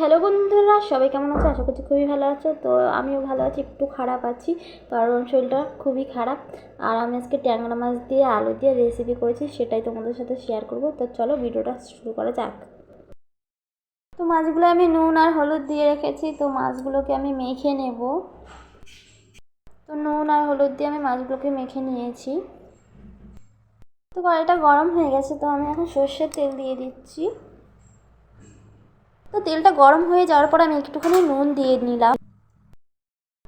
Hello বন্ধুরা, সবাই কেমন আছো? আশা করছি খুবই ভালো আছো। তো আমিও ভালো আছি, একটু খারাপ আছি, কারণ শরীরটা খুবই খারাপ। আর আমি আজকে ট্যাংরা মাছ দিয়ে, আলু দিয়ে রেসিপি করেছি, সেটাই তোমাদের সাথে শেয়ার করব। তো চলো ভিডিওটা শুরু করা যাক। তো মাছগুলো আমি নুন আর হলুদ দিয়ে রেখেছি, তো মাছগুলোকে আমি মেখে নেব। তো নুন আর হলুদ দিয়ে আমি মাছগুলোকে মেখে নিয়েছি। তো কড়াইটা গরম হয়ে গেছে, তো আমি এখন সর্ষের তেল দিয়ে দিচ্ছি। তো তেলটা গরম হয়ে যাওয়ার পর আমি একটুখানি নুন দিয়ে নিলাম।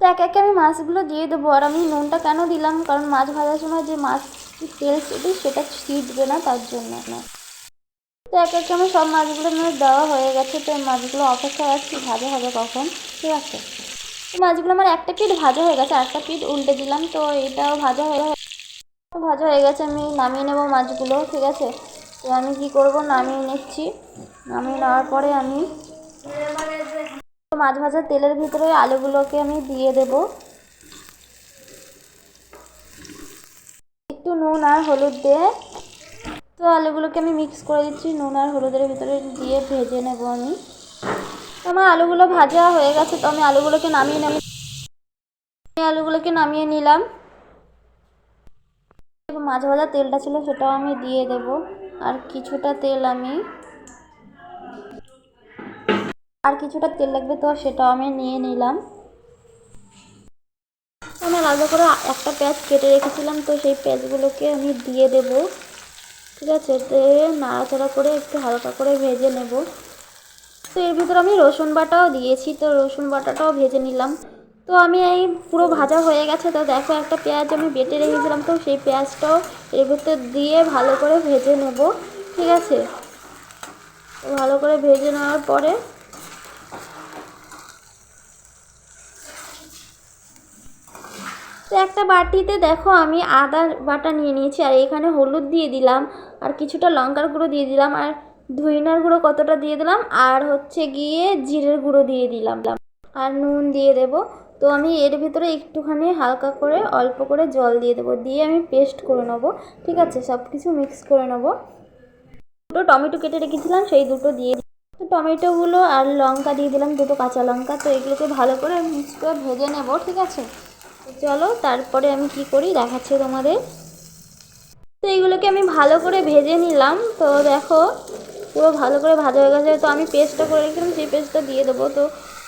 তো এক একে আমি মাছগুলো দিয়ে দেবো আর আমি নুনটা কেন দিলাম? কারণ মাছ ভাজার সময় যে মাছ তেল ছিটে সেটা ছিটবে না, তার জন্য না। তো এক একে আমার সব মাছগুলো মানে দেওয়া হয়ে গেছে, তো মাছগুলো অপেক্ষায় আছি ভাজা হবে কখন? ঠিক আছে। তো মাছগুলো আমার একটা পিঠ ভাজা হয়ে গেছে একটা পিঠ উল্টে দিলাম, তো এটাও ভাজা হয়ে ভাজা হয়ে গেছে, আমি নামিয়ে নেব মাছগুলো, ঠিক আছে? তো আমি কি করব? নামিয়ে নিচ্ছি। নামিয়ে নেওয়ার পরে আমি মাছ ভাজার তেলের ভিতরে আলুগুলোকে আমি দিয়ে দেব। একটু নুন আর হলুদ দিয়ে। তো আলুগুলোকে আমি মিক্স করে দিচ্ছি, নুন আর হলুদের ভিতরে দিয়ে ভেজে নেব আমি। তো আমার আলুগুলো ভাজা হয়ে গেছে, তো আমি আলুগুলোকে নামিয়ে নেব। আমি আলুগুলোকে নামিয়ে নিলাম। মাছ ভাজা তেলটা ছিল সেটাও আমি দিয়ে দেব। আর কিছুটা তেল আমি আর কিছুটা তেল লাগবে তো, সেটাও আমি নিয়ে নিলাম। আমি আলাদা করে একটা পেঁয়াজ কেটে রেখেছিলাম, তো সেই পেঁয়াজগুলোকে আমি দিয়ে দেব। ঠিক আছে নাড়াচাড়া করে একটু হালকা করে ভেজে নেব। তো এর ভিতরে আমি রসুন বাটাও দিয়েছি, তো রসুন বাটাটাও ভেজে নিলাম। তো আমি এই পুরো ভাজা হয়ে গেছে, তো দেখো একটা পেঁয়াজ আমি বেটে রেখেছিলাম, তো সেই পেঁয়াজটাও এর ভিতরে দিয়ে ভালো করে ভেজে নেব। ঠিক আছে ভালো করে ভেজে নেওয়ার পরে তো একটা বাটিতে দেখো আমি আদা বাটা নিয়ে নিয়েছি, আর এখানে হলুদ দিয়ে দিলাম, আর কিছুটা লঙ্কার গুঁড়ো দিয়ে দিলাম, আর ধুইনার গুঁড়ো কতটা দিয়ে দিলাম, আর হচ্ছে গিয়ে জিরের গুঁড়ো দিয়ে দিলাম, আর নুন দিয়ে দেব। তো আমি এর ভিতরে একটুখানি হালকা করে অল্প করে জল দিয়ে দেবো, দিয়ে আমি পেস্ট করে নেব, ঠিক আছে? সব কিছু মিক্স করে নেব। দুটো টমেটো কেটে রেখেছিলাম, সেই দুটো দিয়ে তো টমেটোগুলো আর লঙ্কা দিয়ে দিলাম, দুটো কাঁচা লঙ্কা, তো এগুলোকে ভালো করে মিক্স করে ভেজে নেব, ঠিক আছে? চলো, তারপরে আমি কি করি? দেখাচ্ছি তোমাদের। তো এইগুলোকে আমি ভালো করে ভেজে নিলাম। তো দেখো, পুরো ভালো করে ভাজা হয়ে গেছে। তো আমি পেস্টটা করে রেখেছিলাম, সেই পেস্টটা দিয়ে দেবো। তো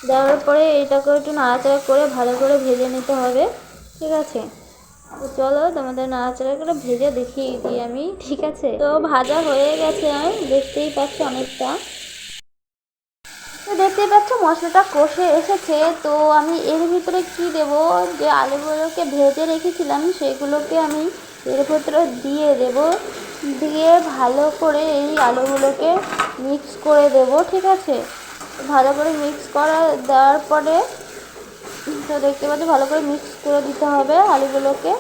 দেওয়ার পরে এটাকে একটু নাড়াচাড়া করে ভালো করে ভেজে নিতে হবে। ঠিক আছে? তো চলো, তোমাদের নাড়াচাড়া করে ভেজে দেখিয়ে দিই আমি। ঠিক আছে? তো ভাজা হয়ে গেছে দেখতেই পাচ্ছ অনেকটা। তো দেখতেই পাচ্ছ, মশলাটা কষে এসেছে। তো আমি এর ভিতরে কি দেব? যে আলুগুলোকে ভেজে রেখেছিলাম, সেগুলোকে আমি এর ভিতরে দিয়ে দেব। দিয়ে ভালো করে এই আলুগুলোকে মিক্স করে দেব, ঠিক আছে? ভালো করে মিক্স করা, দেওয়ার পরে তো দেখতে পাচ্ছি, ভালো করে মিক্স করে দিতে হবে আলুগুলোকে।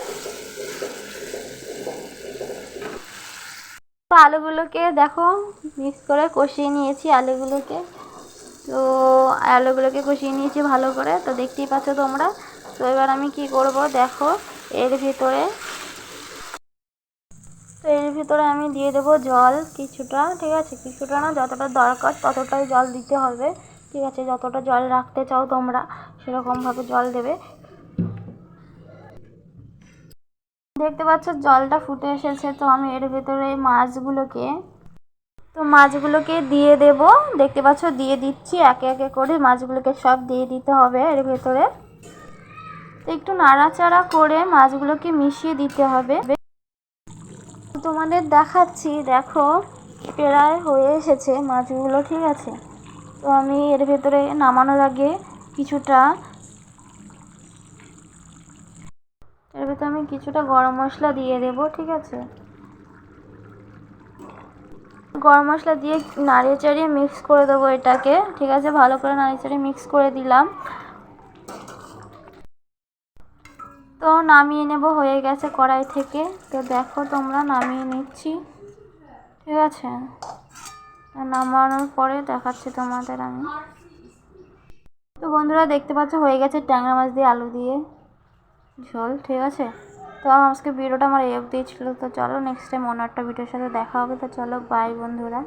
তো আলুগুলোকে দেখো মিক্স করে কষিয়ে নিয়েছি আলুগুলোকে। তো আলুগুলোকে কষিয়ে নিয়েছি ভালো করে। তো দেখতেই পাচ্ছ তোমরা। তো এবার আমি কি করব? দেখো, এর ভিতরে। তো এর ভিতরে আমি দিয়ে দেবো জল কিছুটা, ঠিক আছে? কিছুটা না, যতটা দরকার ততটাই জল দিতে হবে। ঠিক আছে, যতটা জল রাখতে চাও তোমরা, সেরকমভাবে জল দেবে। দেখতে পাচ্ছ জলটা ফুটে এসেছে, তো আমি এর ভিতরে মাছগুলোকে তো মাছগুলোকে দিয়ে দেব। দেখতে পাচ্ছ, দিয়ে দিচ্ছি। একে একে করে মাছগুলোকে সব দিয়ে দিতে হবে এর ভেতরে। একটু নাড়াচাড়া করে মাছগুলোকে মিশিয়ে দিতে হবে। তোমাদের দেখাচ্ছি, দেখো, প্রায় হয়ে এসেছে মাছগুলো, ঠিক আছে? তো আমি এর ভেতরে নামানোর আগে কিছুটা, এর ভেতরে আমি কিছুটা গরম মশলা দিয়ে দেব, ঠিক আছে? গরম মশলা দিয়ে নাড়িয়ে চাড়িয়ে মিক্স করে দেবো এটাকে। ঠিক আছে? ভালো করে নাড়িয়ে চাড়িয়ে মিক্স করে দিলাম। তো নামিয়ে নেব, হয়ে গেছে কড়াই থেকে। তো দেখো তোমরা, নামিয়ে নিচ্ছি। ঠিক আছে? নামানোর পরে দেখাচ্ছি তোমাদের আমি। তো বন্ধুরা, দেখতে পাচ্ছ, হয়ে গেছে ট্যাংরা মাছ দিয়ে আলু দিয়ে ঝোল। ঠিক আছে? তো আজকে ভিডিওটা আমার এফ দিয়েছিলো তো চলো নেক্সট টাইম অন্য একটা ভিডিওর সাথে দেখা হবে, তো চলো বাই বন্ধুরা।